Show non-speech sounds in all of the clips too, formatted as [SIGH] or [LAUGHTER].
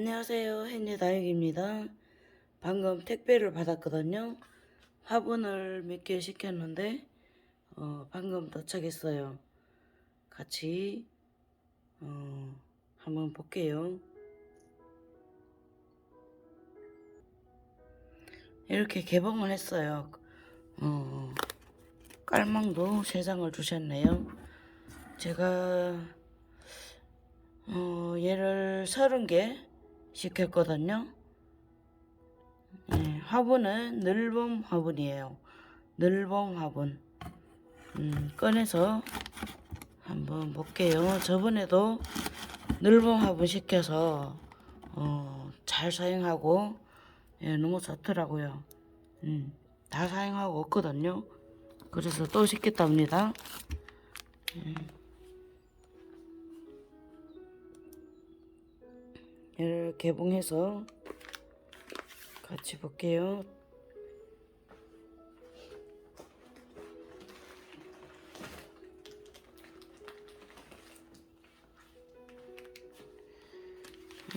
안녕하세요. henry 다육입니다. 방금 택배를 받았거든요. 화분을 몇 개 시켰는데 어, 방금 도착했어요. 같이 어, 한번 볼게요. 이렇게 개봉을 했어요. 어, 깔망도 세 장을 주셨네요. 제가 어, 얘를 30개 시켰거든요. 예, 화분은 늘봄 화분이에요. 늘봄 화분. 음, 꺼내서 한번 볼게요. 저번에도 늘봄 화분 시켜서 어, 잘 사용하고 예, 너무 좋더라고요. 음, 다 사용하고 없거든요. 그래서 또 시켰답니다. 얘를 개봉해서 같이 볼게요.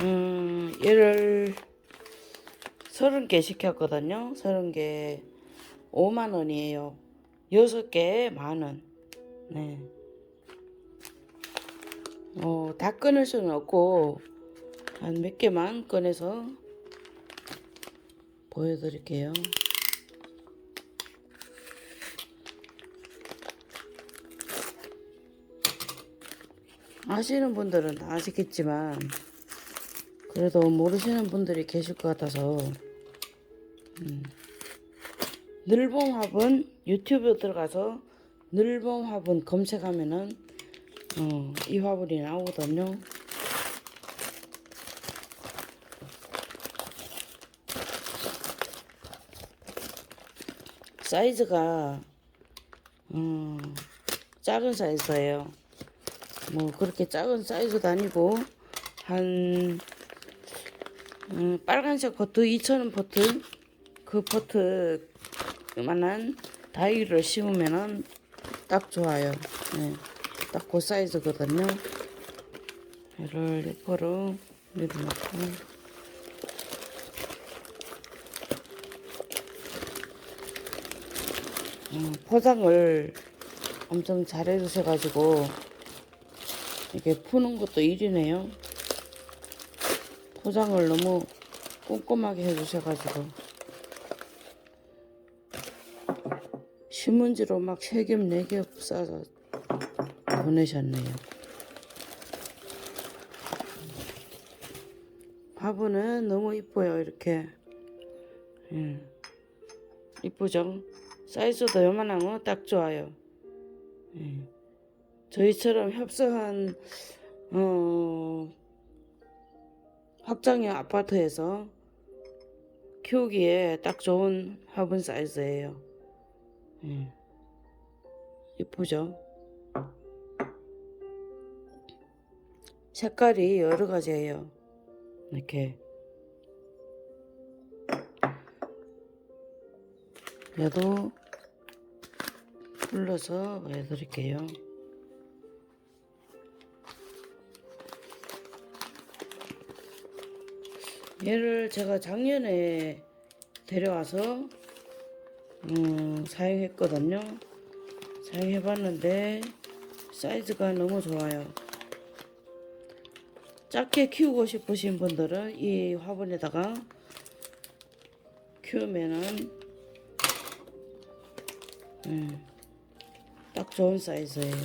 음, 얘를 30개 시켰거든요. 30개 5만 원이에요. 6개 만 원. 네. 어, 다 끊을 수는 없고 한 몇 개만 꺼내서 보여드릴게요. 아시는 분들은 다 아시겠지만 그래도 모르시는 분들이 계실 것 같아서 음. 늘봄 화분 유튜브 들어가서 늘봄 화분 검색하면은 어, 이 화분이 나오거든요. 사이즈가 음, 작은 사이즈예요. 뭐 그렇게 작은 사이즈도 아니고 한 음, 빨간색 포트 2,000원 포트 그 포트 만한 다이를 심으면은 딱 좋아요. 네, 딱그 사이즈거든요. 얘를 옆으로 밀어놓고 음, 포장을 엄청 잘 해주셔가지고 이게 푸는 것도 일이네요. 포장을 너무 꼼꼼하게 해주셔가지고 신문지로 막 세 겹, 네 겹 싸서 보내셨네요. 화분은 너무 이뻐요, 이렇게. 예. 이쁘죠? 사이즈도 요만하면 딱 좋아요. 예. 저희처럼 협소한 어, 확장형 아파트에서 키우기에 딱 좋은 화분 사이즈예요. 예. 이쁘죠? 색깔이 여러 가지예요. 이렇게 얘도 풀러서 해드릴게요. 얘를 제가 작년에 데려와서 음, 사용했거든요. 사용해봤는데 사이즈가 너무 좋아요. 작게 키우고 싶으신 분들은 이 화분에다가 키우면은 음, 딱 좋은 사이즈예요.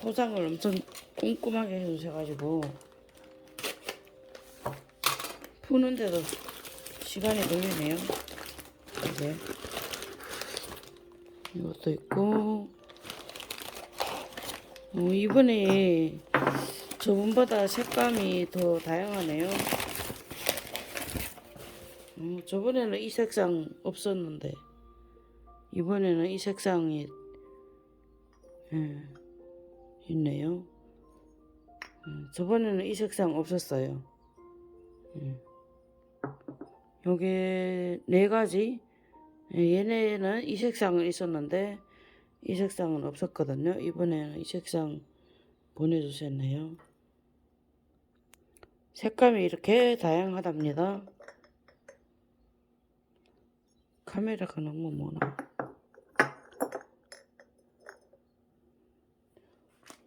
포장을 엄청 꼼꼼하게 해주셔가지고 푸는데도 시간이 걸리네요. 이제 이것도 있고 어, 이번에 저번보다 색감이 더 다양하네요. 어, 저번에는 이 색상 없었는데 이번에는 이 색상이 예, 있네요. 음, 저번에는 이 색상 없었어요. 음. 요게 네 가지. 예, 얘네는 이 색상은 있었는데 이 색상은 없었거든요. 이번에는 이 색상 보내주셨네요. 색감이 이렇게 다양하답니다. 카메라가 너무 모나.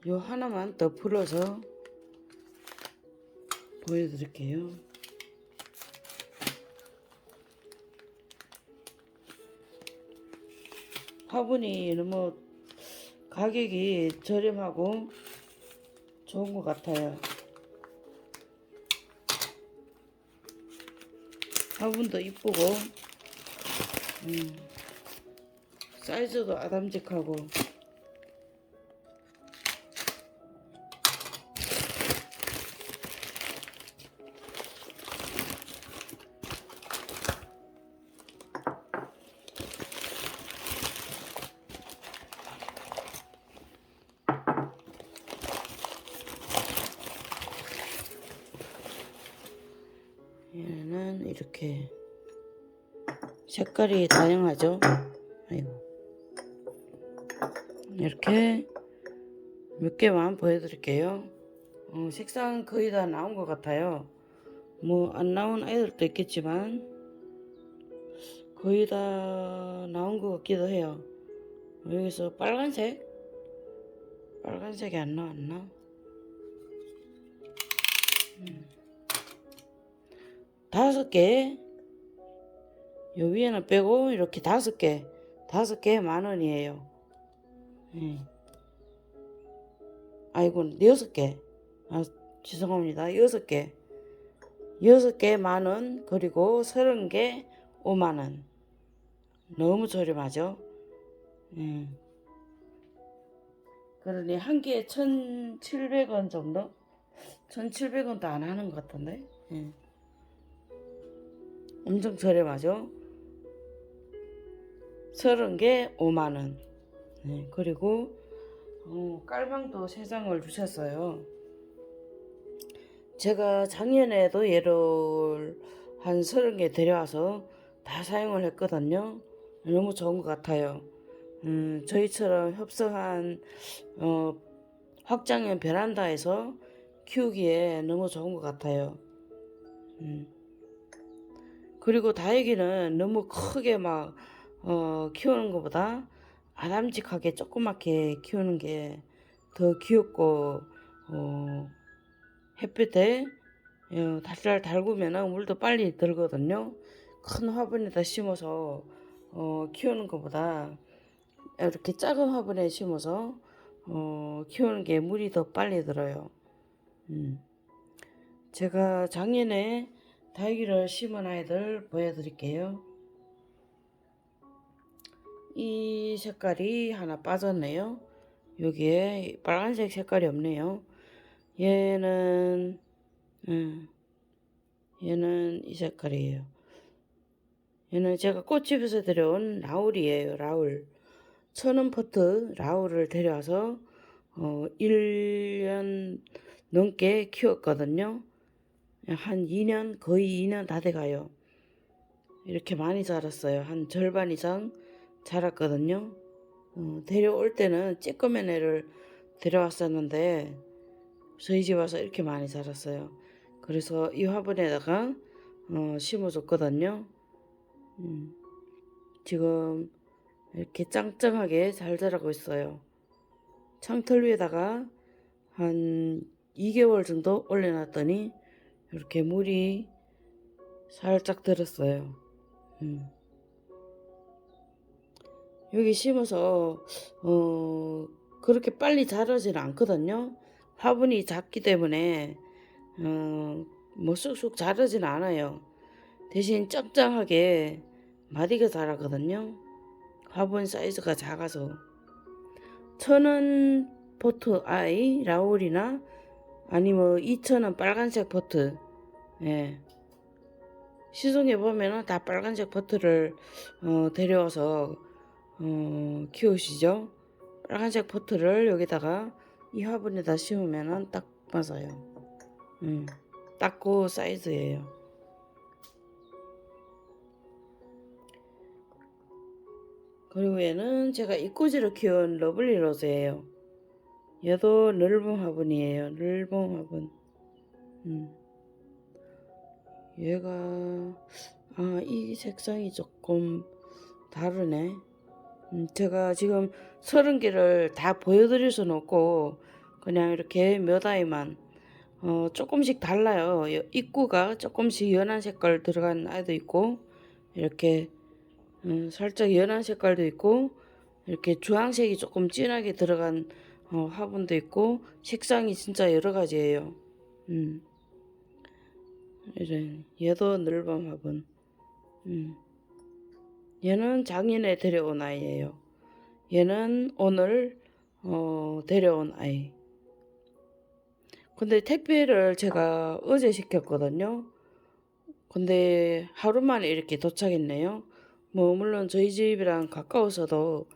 요 하나만 더 풀어서 보여드릴게요. 화분이 너무 가격이 저렴하고 좋은 것 같아요. 화분도 이쁘고, 음, 사이즈도 아담직하고, 이렇게 색깔이 다양하죠. 아이고. 이렇게 몇 개만 보여드릴게요. 어, 색상 거의 다 나온 것 같아요. 뭐 안 나온 아이들도 있겠지만 거의 다 나온 것 같기도 해요. 여기서 빨간색 빨간색이 안 나왔나? 음. 다섯 개. 요 위에는 빼고 이렇게 다섯 개. 다섯 개 만 원이에요. 예. 아이고, 여섯 개. 아, 죄송합니다. 여섯 개. 여섯 개 만 원, 그리고 서른 개 오만 원. 너무 저렴하죠? 예. 그러니 한 개에 천칠백 원 정도? 천칠백 원도 안 하는 것 같던데? 예. 엄청 저렴하죠? 서른 개 5만 원. 네, 그리고 어, 깔방도 세 장을 주셨어요. 제가 작년에도 얘를 한 서른 개 데려와서 다 사용을 했거든요. 너무 좋은 것 같아요. 음, 저희처럼 협성한 어, 확장형 베란다에서 키우기에 너무 좋은 것 같아요. 음. 그리고 다육이는 너무 크게 막 어, 키우는 것보다 아담직하게 조그맣게 키우는 게 더 귀엽고 어, 햇빛에 어, 달달 달구면 물도 빨리 들거든요. 큰 화분에다 심어서 어, 키우는 것보다 이렇게 작은 화분에 심어서 어, 키우는 게 물이 더 빨리 들어요. 음. 제가 작년에 다육이를 심은 아이들 보여드릴게요. 이 색깔이 하나 빠졌네요. 여기에 빨간색 색깔이 없네요. 얘는 음, 얘는 이 색깔이에요. 얘는 제가 꽃집에서 데려온 라울이에요. 라울. 천원 포트 라울을 데려와서 어, 1년 넘게 키웠거든요. 한 2년, 거의 2년 다 돼가요. 이렇게 많이 자랐어요. 한 절반 이상 자랐거든요. 어, 데려올 때는 쬐끄맨 애를 데려왔었는데 저희 집 와서 이렇게 많이 자랐어요. 그래서 이 화분에다가 어, 심어줬거든요. 음, 지금 이렇게 짱짱하게 잘 자라고 있어요. 창틀 위에다가 한 2개월 정도 올려놨더니 이렇게 물이 살짝 들었어요. 음. 여기 심어서 어 그렇게 빨리 자라지는 않거든요. 화분이 작기 때문에 어뭐 쑥쑥 자라지는 않아요. 대신 짱짱하게 마디가 자라거든요. 화분 사이즈가 작아서 천원 포트 아이 라울이나 아니면 2천원 빨간색 포트 예. 시중에 보면은 다 빨간색 버터를 어, 데려와서 어, 키우시죠. 빨간색 버터를 여기다가 이 화분에다 심으면은 딱 맞아요. 예. 음, 딱그 사이즈예요. 그리고 얘는 제가 이꼬지로 키운 러블리 로즈예요. 얘도 넓은 화분이에요. 넓은 화분. 음. 얘가 아 이 색상이 조금 다르네. 음, 제가 지금 서른 개를 다 보여드릴 수는 없고 그냥 이렇게 몇 아이만 어, 조금씩 달라요. 여- 입구가 조금씩 연한 색깔 들어간 아이도 있고 이렇게 음, 살짝 연한 색깔도 있고 이렇게 주황색이 조금 진하게 들어간 어, 화분도 있고 색상이 진짜 여러 가지예요. 음. 이런 얘도 화분. 음. 얘는 작년에 데려온 아이예요. 얘는 오늘 어, 데려온 아이. 근데 택배를 제가 어제 시켰거든요. 근데 하루 만에 이렇게 도착했네요. 뭐 물론 저희 집이랑 가까워서도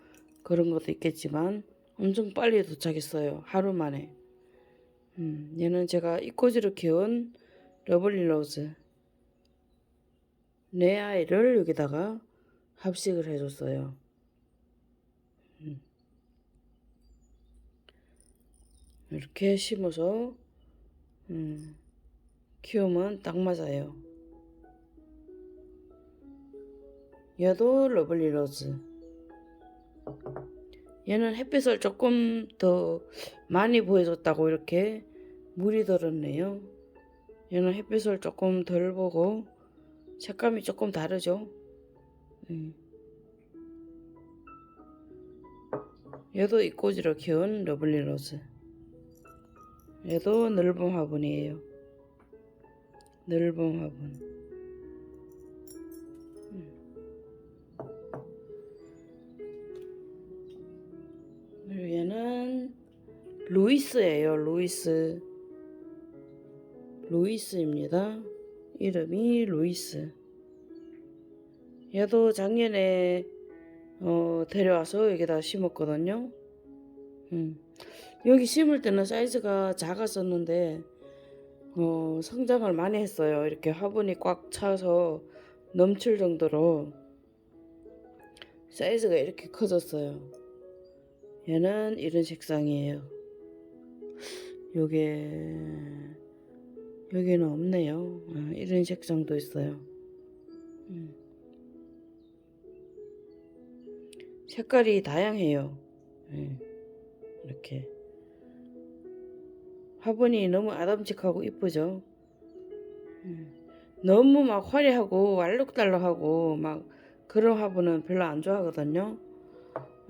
그런 것도 있겠지만 엄청 빨리 도착했어요. 하루 만에. 음, 얘는 제가 이꼬지로 키운 러블리 로즈. 내 아이를 여기다가 합식을 해줬어요. 음. 이렇게 심어서 음, 키우면 딱 맞아요. 얘도 러블리 로즈. 얘는 햇빛을 조금 더 많이 보여줬다고 이렇게 물이 들었네요. 얘는 햇빛을 조금 덜 보고 색감이 조금 다르죠. 음. 얘도 이꼬지로 키운 러블리 로즈. 얘도 넓은 화분이에요. 넓은 화분. 그리고 얘는 루이스예요. 루이스. 루이스입니다. 이름이 루이스. 얘도 작년에 어, 데려와서 여기다 심었거든요. 음. 여기 심을 때는 사이즈가 작았었는데 어, 성장을 많이 했어요. 이렇게 화분이 꽉 차서 넘칠 정도로 사이즈가 이렇게 커졌어요. 얘는 이런 색상이에요. 요게 여기는 없네요. 아, 이런 색상도 있어요. 음. 색깔이 다양해요. 예, 이렇게 화분이 너무 아담직하고 이쁘죠. 음. 너무 막 화려하고 알록달록하고 막 그런 화분은 별로 안 좋아하거든요.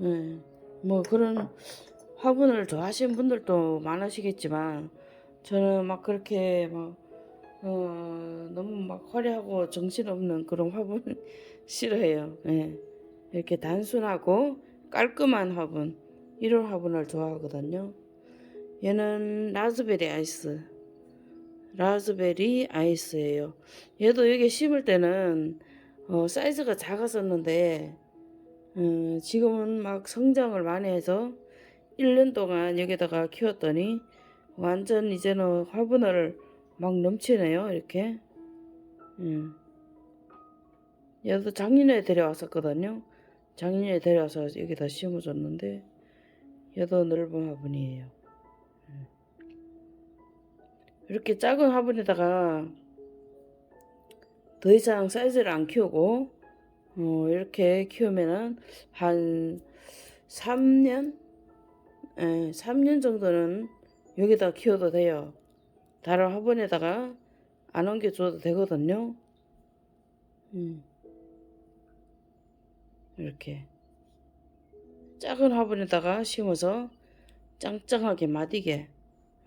예, 뭐 그런 화분을 좋아하시는 분들도 많으시겠지만 저는 막 그렇게 막 어, 너무 막 화려하고 정신없는 그런 화분 [LAUGHS] 싫어해요. 예. 이렇게 단순하고 깔끔한 화분 이런 화분을 좋아하거든요. 얘는 라즈베리 아이스 라즈베리 아이스예요. 얘도 여기 심을 때는 어, 사이즈가 작았었는데 음, 지금은 막 성장을 많이 해서 1년 동안 여기다가 키웠더니 완전 이제는 화분을 막 넘치네요 이렇게 음. 얘도 작년에 데려왔었거든요 작년에 데려와서 여기다 심어줬는데 얘도 넓은 화분이에요 음. 이렇게 작은 화분에다가 더 이상 사이즈를 안 키우고 어, 이렇게 키우면은 한 3년? 예, 3년 정도는 여기다 키워도 돼요. 다른 화분에다가 안 옮겨줘도 되거든요. 음. 이렇게 작은 화분에다가 심어서 짱짱하게 마디게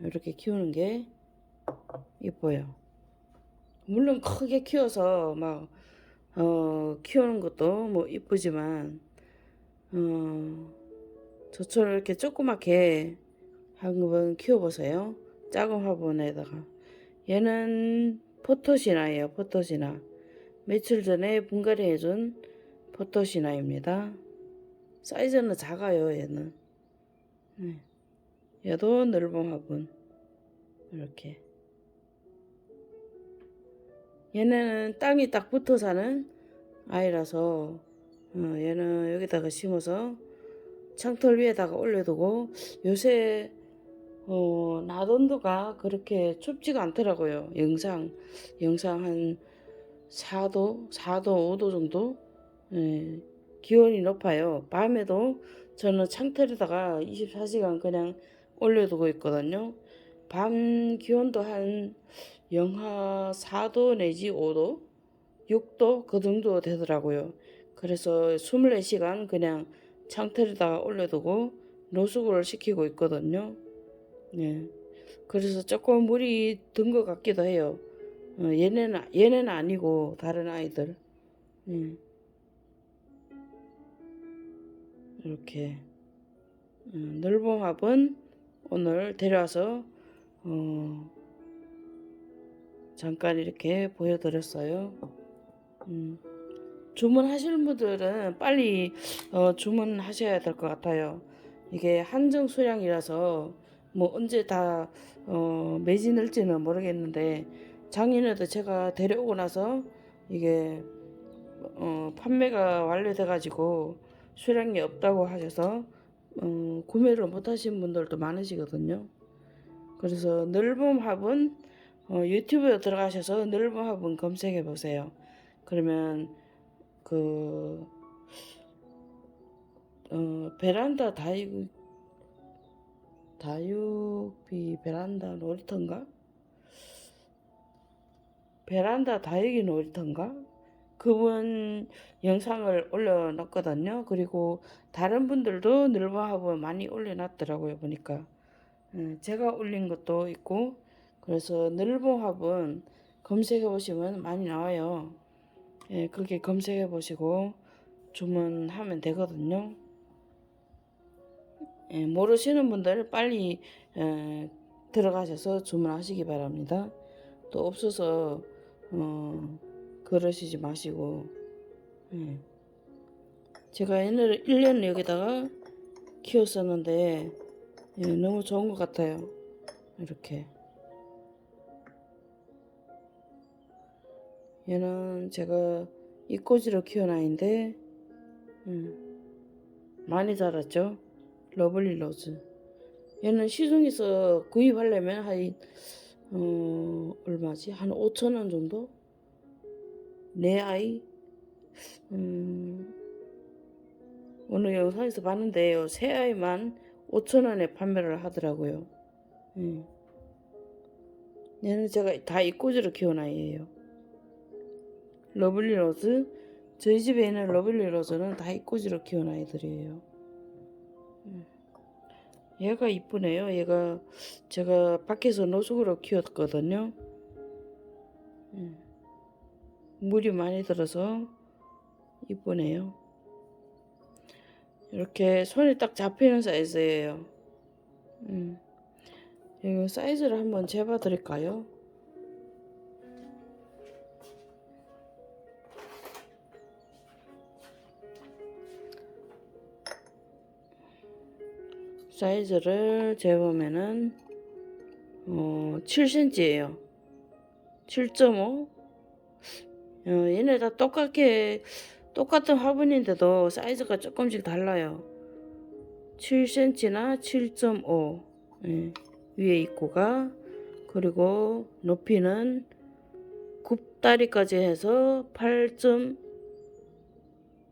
이렇게 키우는 게 이뻐요. 물론 크게 키워서 막 어, 키우는 것도 뭐 이쁘지만 어, 저처럼 이렇게 조그맣게 한번 키워보세요. 작은 화분에다가 얘는 포토시나예요. 포토시나 며칠 전에 분갈이 해준 포토시나입니다. 사이즈는 작아요. 얘는 네. 얘도 넓은 화분 이렇게 얘네는 땅이 딱 붙어 사는 아이라서 어, 얘는 여기다가 심어서 창틀 위에다가 올려두고 요새 어, 낮온도가 그렇게 춥지가 않더라고요. 영상 영상 한 4도, 4도, 5도 정도 예, 기온이 높아요. 밤에도 저는 창틀에다가 24시간 그냥 올려두고 있거든요. 밤 기온도 한 영하 4도 내지 5도, 6도 그 정도 되더라고요. 그래서 24시간 그냥 창틀에다가 올려두고 노숙을 시키고 있거든요. 네. 그래서 조금 물이 든 것 같기도 해요. 어, 얘네는 얘네는 아니고 다른 아이들. 네. 이렇게 음, 늘봉합은 오늘 데려와서 어, 잠깐 이렇게 보여드렸어요. 음, 주문하시는 분들은 빨리 어, 주문하셔야 될 것 같아요. 이게 한정 수량이라서 뭐 언제 다 어, 매진할지는 모르겠는데 작년에도 제가 데려오고 나서 이게 어, 판매가 완료돼 가지고 수량이 없다고 하셔서 어, 구매를 못 하신 분들도 많으시거든요. 그래서 넓은 화분 어, 유튜브에 들어가셔서 넓은 화분 검색해 보세요. 그러면 그 어, 베란다 다육 다육비 베란다 놀이터인가? 베란다 다육이 놀이터인가? 그분 영상을 올려놨거든요. 그리고 다른 분들도 늘바하고 많이 올려놨더라고요. 보니까 예, 제가 올린 것도 있고 그래서 늘보합은 검색해 보시면 많이 나와요. 예, 그렇게 검색해 보시고 주문하면 되거든요. 예, 모르시는 분들 빨리 예, 들어가셔서 주문하시기 바랍니다. 또 없어서 어, 그러시지 마시고 예. 제가 얘네를 1년 여기다가 키웠었는데 예, 너무 좋은 것 같아요. 이렇게 얘는 제가 이꼬지로 키운 아이인데 음, 많이 자랐죠. 러블리 로즈. 얘는 시중에서 구입하려면 한 어, 얼마지? 한 5천 원 정도? 내 아이 음, 오늘 영상에서 봤는데요. 새 아이만 5천 원에 판매를 하더라고요. 음. 얘는 제가 다 이꼬지로 키운 아이예요. 러블리 로즈 저희 집에 있는 러블리 로즈는 다 이꼬지로 키운 아이들이에요. 음. 얘가 이쁘네요. 얘가 제가 밖에서 노숙으로 키웠거든요. 음. 물이 많이 들어서 이쁘네요. 이렇게 손이 딱 잡히는 사이즈예요. 음. 이거 사이즈를 한번 재봐 드릴까요? 사이즈를 재보면은 어, 7cm예요. 7.5. 어, 얘네 다 똑같게 똑같은 화분인데도 사이즈가 조금씩 달라요. 7cm나 7.5 예, 위에 입고가 그리고 높이는 굽다리까지 해서 8.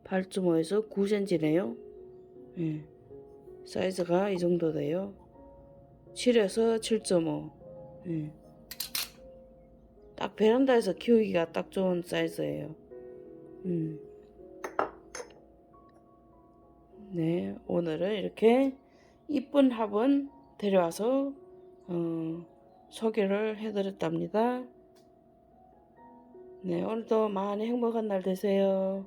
8.5에서 9cm네요. 예. 사이즈가 이 정도 돼요. 7에서 7.5. 예. 딱 베란다에서 키우기가 딱 좋은 사이즈예요. 음. 네, 오늘은 이렇게 이쁜 화분 데려와서 어, 소개를 해드렸답니다. 네, 오늘도 많이 행복한 날 되세요.